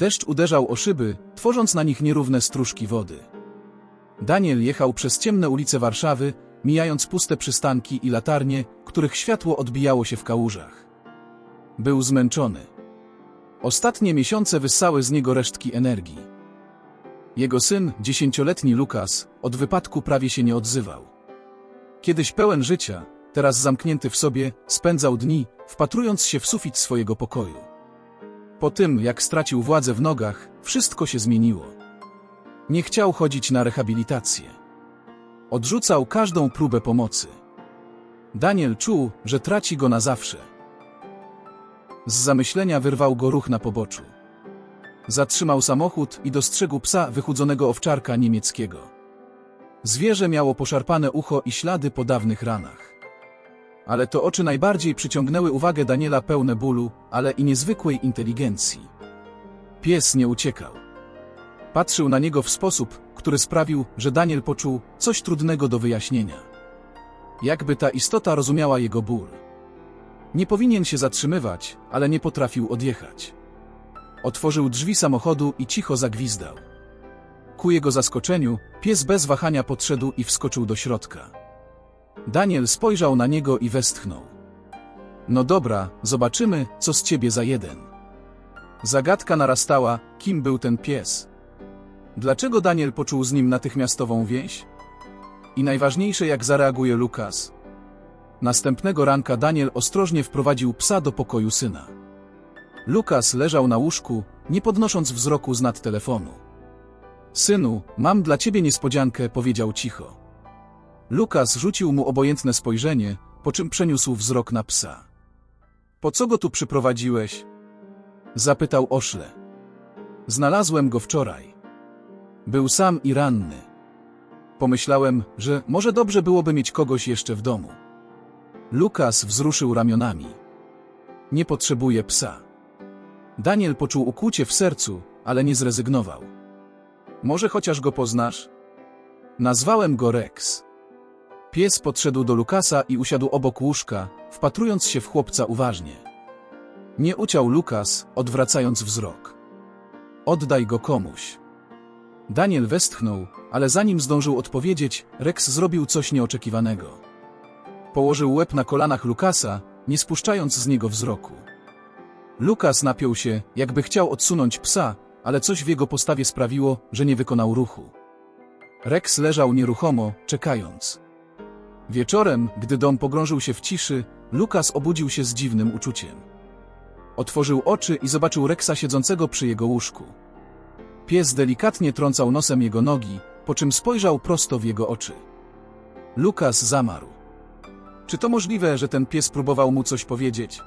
Deszcz uderzał o szyby, tworząc na nich nierówne stróżki wody. Daniel jechał przez ciemne ulice Warszawy, mijając puste przystanki i latarnie, których światło odbijało się w kałużach. Był zmęczony. Ostatnie miesiące wyssały z niego resztki energii. Jego syn, dziesięcioletni Lukas, od wypadku prawie się nie odzywał. Kiedyś pełen życia, teraz zamknięty w sobie, spędzał dni, wpatrując się w sufit swojego pokoju. Po tym, jak stracił władzę w nogach, wszystko się zmieniło. Nie chciał chodzić na rehabilitację. Odrzucał każdą próbę pomocy. Daniel czuł, że traci go na zawsze. Z zamyślenia wyrwał go ruch na poboczu. Zatrzymał samochód i dostrzegł psa wychudzonego owczarka niemieckiego. Zwierzę miało poszarpane ucho i ślady po dawnych ranach. Ale to oczy najbardziej przyciągnęły uwagę Daniela pełne bólu, ale i niezwykłej inteligencji. Pies nie uciekał. Patrzył na niego w sposób, który sprawił, że Daniel poczuł coś trudnego do wyjaśnienia. Jakby ta istota rozumiała jego ból. Nie powinien się zatrzymywać, ale nie potrafił odjechać. Otworzył drzwi samochodu i cicho zagwizdał. Ku jego zaskoczeniu, pies bez wahania podszedł i wskoczył do środka. Daniel spojrzał na niego i westchnął. No dobra, zobaczymy, co z ciebie za jeden. Zagadka narastała, kim był ten pies. Dlaczego Daniel poczuł z nim natychmiastową więź? I najważniejsze, jak zareaguje Lukas. Następnego ranka Daniel ostrożnie wprowadził psa do pokoju syna. Lukas leżał na łóżku, nie podnosząc wzroku z nad telefonu. Synu, mam dla ciebie niespodziankę, powiedział cicho. Lukas rzucił mu obojętne spojrzenie, po czym przeniósł wzrok na psa. Po co go tu przyprowadziłeś? Zapytał oszle. Znalazłem go wczoraj. Był sam i ranny. Pomyślałem, że może dobrze byłoby mieć kogoś jeszcze w domu. Lukas wzruszył ramionami. Nie potrzebuje psa. Daniel poczuł ukłucie w sercu, ale nie zrezygnował. Może chociaż go poznasz? Nazwałem go Rex. Pies podszedł do Lukasa i usiadł obok łóżka, wpatrując się w chłopca uważnie. Nie uciął Lukas, odwracając wzrok. Oddaj go komuś. Daniel westchnął, ale zanim zdążył odpowiedzieć, Rex zrobił coś nieoczekiwanego. Położył łeb na kolanach Lukasa, nie spuszczając z niego wzroku. Lukas napiął się, jakby chciał odsunąć psa, ale coś w jego postawie sprawiło, że nie wykonał ruchu. Rex leżał nieruchomo, czekając. Wieczorem, gdy dom pogrążył się w ciszy, Lukas obudził się z dziwnym uczuciem. Otworzył oczy i zobaczył Rexa siedzącego przy jego łóżku. Pies delikatnie trącał nosem jego nogi, po czym spojrzał prosto w jego oczy. Lukas zamarł. Czy to możliwe, że ten pies próbował mu coś powiedzieć?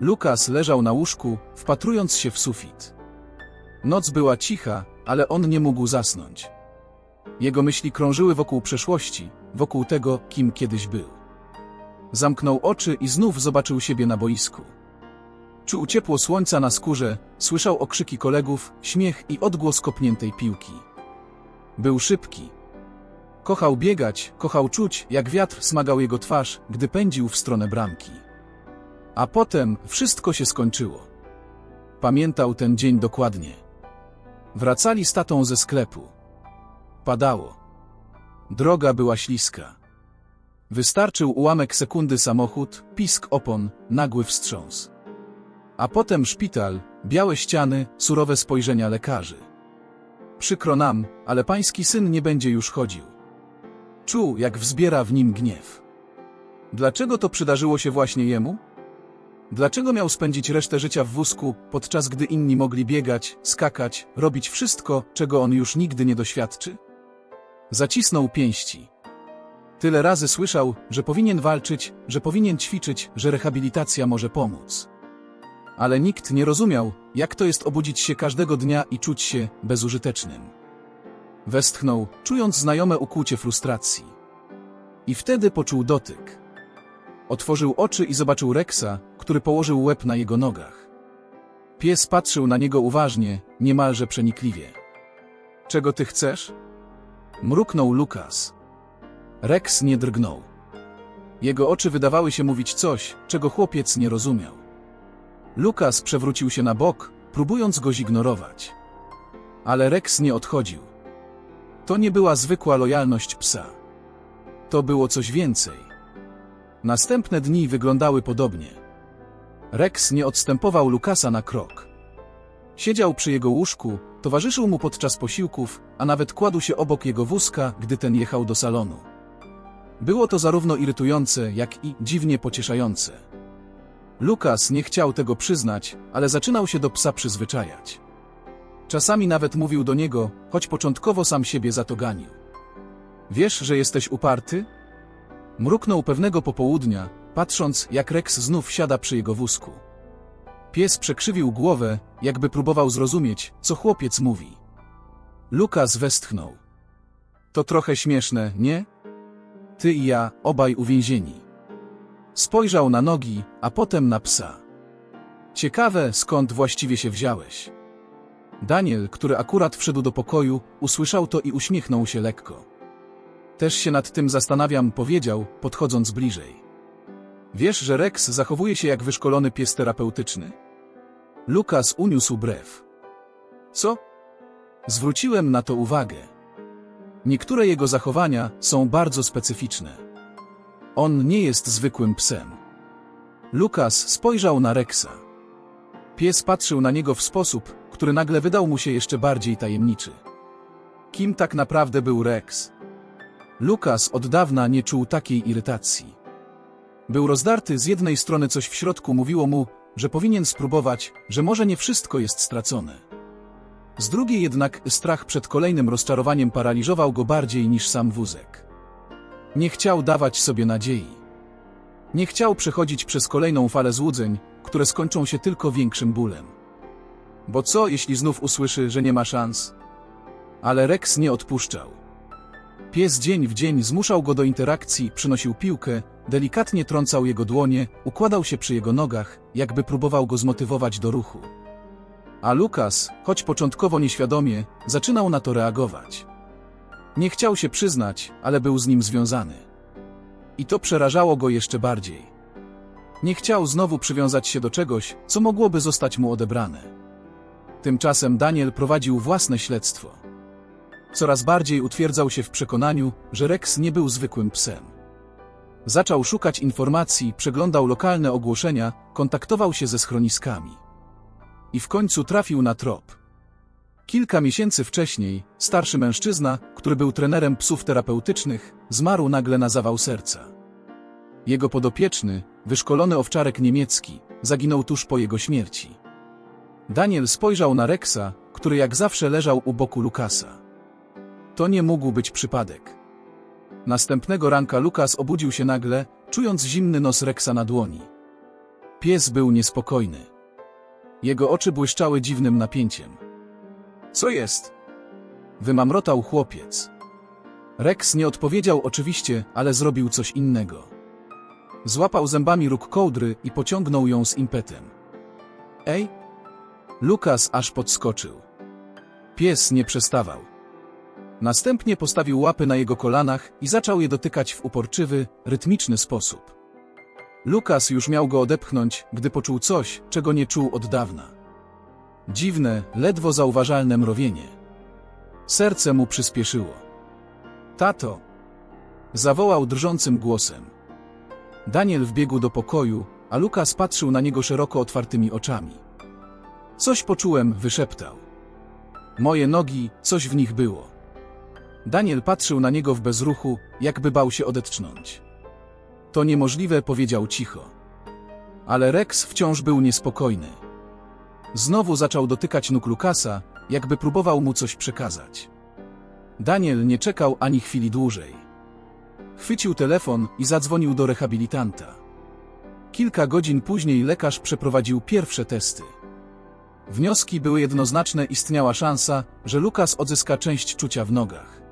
Lukas leżał na łóżku, wpatrując się w sufit. Noc była cicha, ale on nie mógł zasnąć. Jego myśli krążyły wokół przeszłości, wokół tego, kim kiedyś był. Zamknął oczy i znów zobaczył siebie na boisku. Czuł ciepło słońca na skórze, słyszał okrzyki kolegów, śmiech i odgłos kopniętej piłki. Był szybki. Kochał biegać, kochał czuć, jak wiatr smagał jego twarz, gdy pędził w stronę bramki. A potem wszystko się skończyło. Pamiętał ten dzień dokładnie. Wracali z tatą ze sklepu. Padało. Droga była śliska. Wystarczył ułamek sekundy samochód, pisk opon, nagły wstrząs. A potem szpital, białe ściany, surowe spojrzenia lekarzy. Przykro nam, ale pański syn nie będzie już chodził. Czuł, jak wzbiera w nim gniew. Dlaczego to przydarzyło się właśnie jemu? Dlaczego miał spędzić resztę życia w wózku, podczas gdy inni mogli biegać, skakać, robić wszystko, czego on już nigdy nie doświadczy? Zacisnął pięści. Tyle razy słyszał, że powinien walczyć, że powinien ćwiczyć, że rehabilitacja może pomóc. Ale nikt nie rozumiał, jak to jest obudzić się każdego dnia i czuć się bezużytecznym. Westchnął, czując znajome ukłucie frustracji. I wtedy poczuł dotyk. Otworzył oczy i zobaczył Rexa, który położył łeb na jego nogach. Pies patrzył na niego uważnie, niemalże przenikliwie. Czego ty chcesz? Mruknął Lukas. Rex nie drgnął. Jego oczy wydawały się mówić coś, czego chłopiec nie rozumiał. Lukas przewrócił się na bok, próbując go zignorować. Ale Rex nie odchodził. To nie była zwykła lojalność psa. To było coś więcej. Następne dni wyglądały podobnie. Rex nie odstępował Lukasa na krok. Siedział przy jego łóżku, towarzyszył mu podczas posiłków, a nawet kładł się obok jego wózka, gdy ten jechał do salonu. Było to zarówno irytujące, jak i dziwnie pocieszające. Lukas nie chciał tego przyznać, ale zaczynał się do psa przyzwyczajać. Czasami nawet mówił do niego, choć początkowo sam siebie za to ganił. Wiesz, że jesteś uparty? Mruknął pewnego popołudnia, patrząc, jak Rex znów siada przy jego wózku. Pies przekrzywił głowę, jakby próbował zrozumieć, co chłopiec mówi. Lukas westchnął. To trochę śmieszne, nie? Ty i ja, obaj uwięzieni. Spojrzał na nogi, a potem na psa. Ciekawe, skąd właściwie się wziąłeś. Daniel, który akurat wszedł do pokoju, usłyszał to i uśmiechnął się lekko. Też się nad tym zastanawiam, powiedział, podchodząc bliżej. Wiesz, że Rex zachowuje się jak wyszkolony pies terapeutyczny? Lukas uniósł brew. Co? Zwróciłem na to uwagę. Niektóre jego zachowania są bardzo specyficzne. On nie jest zwykłym psem. Lukas spojrzał na Rexa. Pies patrzył na niego w sposób, który nagle wydał mu się jeszcze bardziej tajemniczy. Kim tak naprawdę był Rex? Lukas od dawna nie czuł takiej irytacji. Był rozdarty, z jednej strony coś w środku mówiło mu, że powinien spróbować, że może nie wszystko jest stracone. Z drugiej jednak strach przed kolejnym rozczarowaniem paraliżował go bardziej niż sam wózek. Nie chciał dawać sobie nadziei. Nie chciał przechodzić przez kolejną falę złudzeń, które skończą się tylko większym bólem. Bo co, jeśli znów usłyszy, że nie ma szans? Ale Rex nie odpuszczał. Pies dzień w dzień zmuszał go do interakcji, przynosił piłkę, delikatnie trącał jego dłonie, układał się przy jego nogach, jakby próbował go zmotywować do ruchu. A Lukas, choć początkowo nieświadomie, zaczynał na to reagować. Nie chciał się przyznać, ale był z nim związany. I to przerażało go jeszcze bardziej. Nie chciał znowu przywiązać się do czegoś, co mogłoby zostać mu odebrane. Tymczasem Daniel prowadził własne śledztwo. Coraz bardziej utwierdzał się w przekonaniu, że Rex nie był zwykłym psem. Zaczął szukać informacji, przeglądał lokalne ogłoszenia, kontaktował się ze schroniskami. I w końcu trafił na trop. Kilka miesięcy wcześniej, starszy mężczyzna, który był trenerem psów terapeutycznych, zmarł nagle na zawał serca. Jego podopieczny, wyszkolony owczarek niemiecki, zaginął tuż po jego śmierci. Daniel spojrzał na Rexa, który jak zawsze leżał u boku Lukasa. To nie mógł być przypadek. Następnego ranka Lukas obudził się nagle, czując zimny nos Rexa na dłoni. Pies był niespokojny. Jego oczy błyszczały dziwnym napięciem. Co jest? Wymamrotał chłopiec. Rex nie odpowiedział oczywiście, ale zrobił coś innego. Złapał zębami róg kołdry i pociągnął ją z impetem. Ej! Lukas aż podskoczył. Pies nie przestawał. Następnie postawił łapy na jego kolanach i zaczął je dotykać w uporczywy, rytmiczny sposób. Lukas już miał go odepchnąć, gdy poczuł coś, czego nie czuł od dawna. Dziwne, ledwo zauważalne mrowienie. Serce mu przyspieszyło. Tato! Zawołał drżącym głosem. Daniel wbiegł do pokoju, a Lukas patrzył na niego szeroko otwartymi oczami. Coś poczułem, wyszeptał. Moje nogi, coś w nich było. Daniel patrzył na niego w bezruchu, jakby bał się odetchnąć. To niemożliwe, powiedział cicho. Ale Rex wciąż był niespokojny. Znowu zaczął dotykać nóg Lukasa, jakby próbował mu coś przekazać. Daniel nie czekał ani chwili dłużej. Chwycił telefon i zadzwonił do rehabilitanta. Kilka godzin później lekarz przeprowadził pierwsze testy. Wnioski były jednoznaczne, istniała szansa, że Lukas odzyska część czucia w nogach.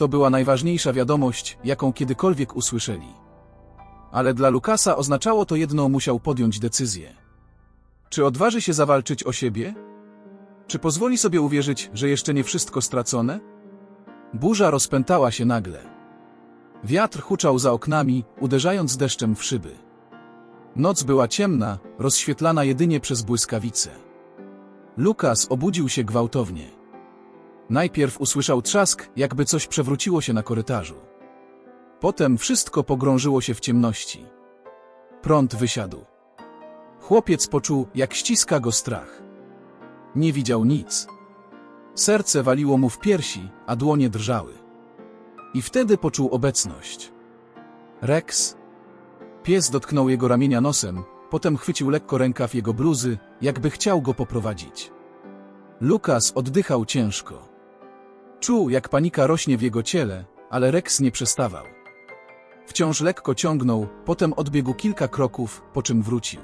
To była najważniejsza wiadomość, jaką kiedykolwiek usłyszeli. Ale dla Lukasa oznaczało to jedno musiał podjąć decyzję. Czy odważy się zawalczyć o siebie? Czy pozwoli sobie uwierzyć, że jeszcze nie wszystko stracone? Burza rozpętała się nagle. Wiatr huczał za oknami, uderzając deszczem w szyby. Noc była ciemna, rozświetlana jedynie przez błyskawice. Lukas obudził się gwałtownie. Najpierw usłyszał trzask, jakby coś przewróciło się na korytarzu. Potem wszystko pogrążyło się w ciemności. Prąd wysiadł. Chłopiec poczuł, jak ściska go strach. Nie widział nic. Serce waliło mu w piersi, a dłonie drżały. I wtedy poczuł obecność. Rex. Pies dotknął jego ramienia nosem, potem chwycił lekko rękaw jego bluzy, jakby chciał go poprowadzić. Lukas oddychał ciężko. Czuł, jak panika rośnie w jego ciele, ale Rex nie przestawał. Wciąż lekko ciągnął, potem odbiegł kilka kroków, po czym wrócił.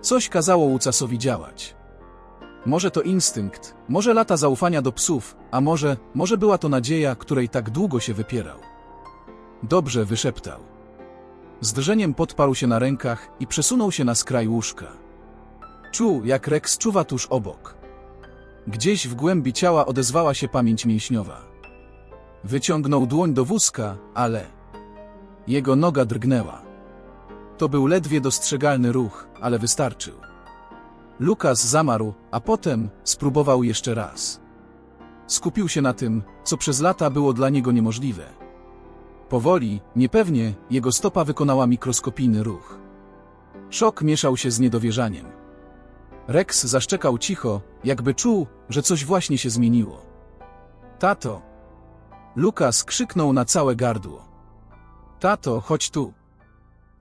Coś kazało Łucasowi działać. Może to instynkt, może lata zaufania do psów, a może, może była to nadzieja, której tak długo się wypierał. Dobrze wyszeptał. Z drżeniem podparł się na rękach i przesunął się na skraj łóżka. Czuł, jak Rex czuwa tuż obok. Gdzieś w głębi ciała odezwała się pamięć mięśniowa. Wyciągnął dłoń do wózka, ale... Jego noga drgnęła. To był ledwie dostrzegalny ruch, ale wystarczył. Lukas zamarł, a potem spróbował jeszcze raz. Skupił się na tym, co przez lata było dla niego niemożliwe. Powoli, niepewnie, jego stopa wykonała mikroskopijny ruch. Szok mieszał się z niedowierzaniem. Rex zaszczekał cicho, jakby czuł, że coś właśnie się zmieniło. Tato! Lukas krzyknął na całe gardło. Tato, chodź tu!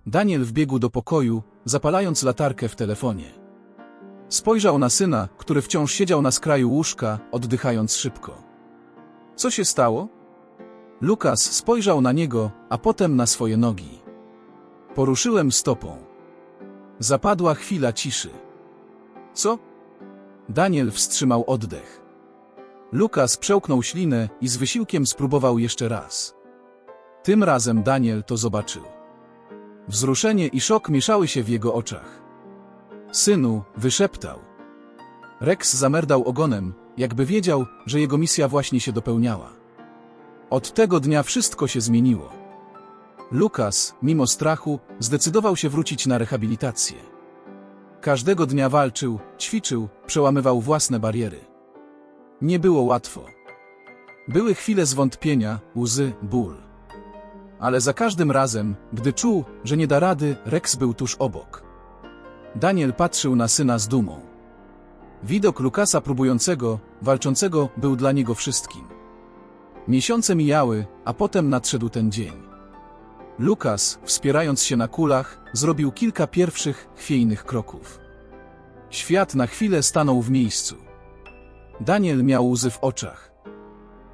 Daniel wbiegł do pokoju, zapalając latarkę w telefonie. Spojrzał na syna, który wciąż siedział na skraju łóżka, oddychając szybko. Co się stało? Lukas spojrzał na niego, a potem na swoje nogi. Poruszyłem stopą. Zapadła chwila ciszy. Co? Daniel wstrzymał oddech. Lukas przełknął ślinę i z wysiłkiem spróbował jeszcze raz. Tym razem Daniel to zobaczył. Wzruszenie i szok mieszały się w jego oczach. Synu, wyszeptał. Rex zamerdał ogonem, jakby wiedział, że jego misja właśnie się dopełniała. Od tego dnia wszystko się zmieniło. Lukas, mimo strachu, zdecydował się wrócić na rehabilitację. Każdego dnia walczył, ćwiczył, przełamywał własne bariery. Nie było łatwo. Były chwile zwątpienia, łzy, ból. Ale za każdym razem, gdy czuł, że nie da rady, Rex był tuż obok. Daniel patrzył na syna z dumą. Widok Lukasa próbującego, walczącego był dla niego wszystkim. Miesiące mijały, a potem nadszedł ten dzień. Lukas, wspierając się na kulach, zrobił kilka pierwszych, chwiejnych kroków. Świat na chwilę stanął w miejscu. Daniel miał łzy w oczach.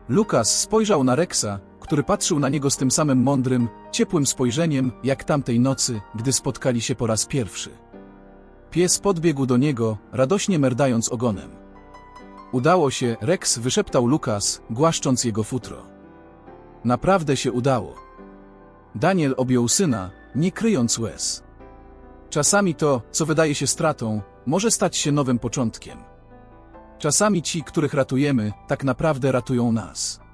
Lukas spojrzał na Rexa, który patrzył na niego z tym samym mądrym, ciepłym spojrzeniem, jak tamtej nocy, gdy spotkali się po raz pierwszy. Pies podbiegł do niego, radośnie merdając ogonem. Udało się, Rex wyszeptał Lukas, głaszcząc jego futro. Naprawdę się udało. Daniel objął syna, nie kryjąc łez. Czasami to, co wydaje się stratą, może stać się nowym początkiem. Czasami ci, których ratujemy, tak naprawdę ratują nas.